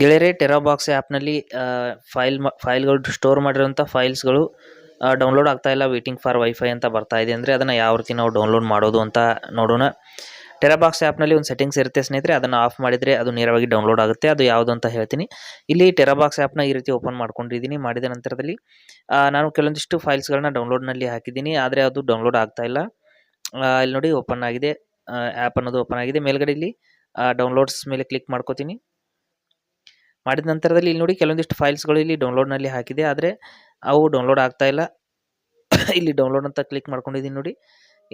ಗೆಳೆಯರೆ ಟೆರಾಬಾಕ್ಸ್ ಆ್ಯಪ್ನಲ್ಲಿ ಫೈಲ್ ಫೈಲ್ಗಳು ಸ್ಟೋರ್ ಮಾಡಿರೋಂಥ ಫೈಲ್ಸ್ಗಳು ಡೌನ್ಲೋಡ್ ಆಗ್ತಾ ಇಲ್ಲ. ವೇಟಿಂಗ್ ಫಾರ್ ವೈಫೈ ಅಂತ ಬರ್ತಾ ಇದೆ ಅಂದರೆ ಅದನ್ನು ಯಾವ ರೀತಿ ನಾವು ಡೌನ್ಲೋಡ್ ಮಾಡೋದು ಅಂತ ನೋಡೋಣ. ಟೆರಾಬಾಕ್ಸ್ ಆ್ಯಪ್ನಲ್ಲಿ ಒಂದು ಸೆಟ್ಟಿಂಗ್ಸ್ ಇರುತ್ತೆ ಸ್ನೇಹಿತರೆ, ಅದನ್ನು ಆಫ್ ಮಾಡಿದರೆ ಅದು ನೇರವಾಗಿ ಡೌನ್ಲೋಡ್ ಆಗುತ್ತೆ. ಅದು ಯಾವುದು ಅಂತ ಹೇಳ್ತೀನಿ. ಇಲ್ಲಿ ಟೆರಾಬಾಕ್ಸ್ ಆ್ಯಪ್ನ ಈ ರೀತಿ ಓಪನ್ ಮಾಡ್ಕೊಂಡಿದ್ದೀನಿ. ಮಾಡಿದ ನಂತರದಲ್ಲಿ ನಾನು ಕೆಲವೊಂದಿಷ್ಟು ಫೈಲ್ಸ್ಗಳನ್ನ ಡೌನ್ಲೋಡ್ನಲ್ಲಿ ಹಾಕಿದ್ದೀನಿ. ಆದರೆ ಅದು ಡೌನ್ಲೋಡ್ ಆಗ್ತಾ ಇಲ್ಲ. ಇಲ್ಲಿ ನೋಡಿ ಓಪನ್ ಆಗಿದೆ. ಆ್ಯಪ್ ಅನ್ನೋದು ಓಪನ್ ಆಗಿದೆ. ಮೇಲ್ಗಡೆ ಇಲ್ಲಿ ಡೌನ್ಲೋಡ್ಸ್ ಮೇಲೆ ಕ್ಲಿಕ್ ಮಾಡ್ಕೋತೀನಿ. ಮಾಡಿದ ನಂತರದಲ್ಲಿ ಇಲ್ಲಿ ನೋಡಿ ಕೆಲವೊಂದಿಷ್ಟು ಫೈಲ್ಸ್ಗಳು ಇಲ್ಲಿ ಡೌನ್ಲೋಡ್ನಲ್ಲಿ ಹಾಕಿದೆ. ಆದರೆ ಅವು ಡೌನ್ಲೋಡ್ ಆಗ್ತಾ ಇಲ್ಲ. ಇಲ್ಲಿ ಡೌನ್ಲೋಡ್ ಅಂತ ಕ್ಲಿಕ್ ಮಾಡ್ಕೊಂಡಿದ್ದೀನಿ ನೋಡಿ.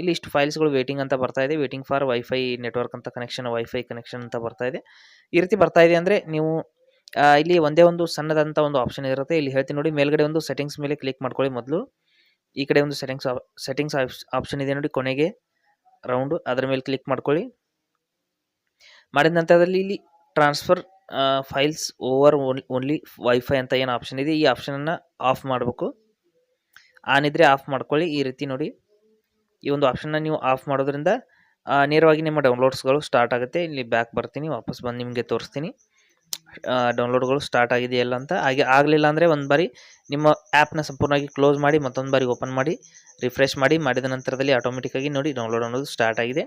ಇಲ್ಲಿ ಇಷ್ಟು ಫೈಲ್ಸ್ಗಳು ವೇಟಿಂಗ್ ಅಂತ ಬರ್ತಾ ಇದೆ. ವೇಟಿಂಗ್ ಫಾರ್ ವೈಫೈ ನೆಟ್ವರ್ಕ್ ಅಂತ ಕನೆಕ್ಷನ್ ವೈಫೈ ಕನೆಕ್ಷನ್ ಅಂತ ಬರ್ತಾ ಇದೆ. ಈ ರೀತಿ ಬರ್ತಾ ಇದೆ ಅಂದರೆ ನೀವು ಇಲ್ಲಿ ಒಂದೇ ಒಂದು ಸಣ್ಣದಂಥ ಒಂದು ಆಪ್ಷನ್ ಇರುತ್ತೆ. ಇಲ್ಲಿ ಹೇಳ್ತೀನಿ ನೋಡಿ, ಮೇಲ್ಗಡೆ ಒಂದು ಸೆಟ್ಟಿಂಗ್ಸ್ ಮೇಲೆ ಕ್ಲಿಕ್ ಮಾಡ್ಕೊಳ್ಳಿ ಮೊದಲು. ಈ ಕಡೆ ಒಂದು ಸೆಟ್ಟಿಂಗ್ಸ್ ಸೆಟ್ಟಿಂಗ್ಸ್ ಆಪ್ಷನ್ ಇದೆ ನೋಡಿ, ಕೊನೆಗೆ ರೌಂಡು ಅದರ ಮೇಲೆ ಕ್ಲಿಕ್ ಮಾಡ್ಕೊಳ್ಳಿ. ಮಾಡಿದ ನಂತರದಲ್ಲಿ ಇಲ್ಲಿ transfer files over only wifi ಅಂತ ಏನು ಆಪ್ಷನ್ ಇದೆ, ಈ ಆಪ್ಷನನ್ನು ಆಫ್ ಮಾಡಬೇಕು. ಆನ್ ಇದ್ದರೆ ಆಫ್ ಮಾಡ್ಕೊಳ್ಳಿ, ಈ ರೀತಿ ನೋಡಿ. ಈ ಒಂದು ಆಪ್ಷನ್ನ ನೀವು ಆಫ್ ಮಾಡೋದ್ರಿಂದ ನೇರವಾಗಿ ನಿಮ್ಮ ಡೌನ್ಲೋಡ್ಸ್ಗಳು ಸ್ಟಾರ್ಟ್ ಆಗುತ್ತೆ. ಇಲ್ಲಿ ಬ್ಯಾಕ್ ಬರ್ತೀನಿ, ವಾಪಸ್ ಬಂದು ನಿಮಗೆ ತೋರಿಸ್ತೀನಿ. ಡೌನ್ಲೋಡ್ಗಳು ಸ್ಟಾರ್ಟ್ ಆಗಿದೆಯಲ್ಲ ಅಂತ. ಹಾಗೆ ಆಗಲಿಲ್ಲ ಅಂದರೆ ಒಂದು ಬಾರಿ ನಿಮ್ಮ ಆ್ಯಪ್ನ ಸಂಪೂರ್ಣವಾಗಿ ಕ್ಲೋಸ್ ಮಾಡಿ, ಮತ್ತೊಂದು ಬಾರಿ ಓಪನ್ ಮಾಡಿ ರಿಫ್ರೆಶ್ ಮಾಡಿ, ಮಾಡಿದ ನಂತರದಲ್ಲಿ ಆಟೋಮೆಟಿಕ್ಕಾಗಿ ನೋಡಿ ಡೌನ್ಲೋಡ್ ಅನ್ನೋದು ಸ್ಟಾರ್ಟ್ ಆಗಿದೆ.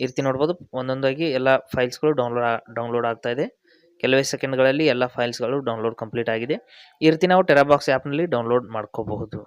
ಈ ರೀತಿ ನೋಡ್ಬೋದು, ಒಂದೊಂದಾಗಿ ಎಲ್ಲ ಫೈಲ್ಸ್ಗಳು ಡೌನ್ಲೋಡ್ ಡೌನ್ಲೋಡ್ ಆಗ್ತಾಯಿದೆ ಕೆಲವೇ ಸೆಕೆಂಡ್ಗಳಲ್ಲಿ ಎಲ್ಲ ಫೈಲ್ಸ್ಗಳು ಡೌನ್ಲೋಡ್ ಕಂಪ್ಲೀಟ್ ಆಗಿದೆ. ಈ ರೀತಿ ನಾವು ಟೆರಾಬಾಕ್ಸ್ ಆ್ಯಪ್ನಲ್ಲಿ ಡೌನ್ಲೋಡ್ ಮಾಡ್ಕೋಬಹುದು.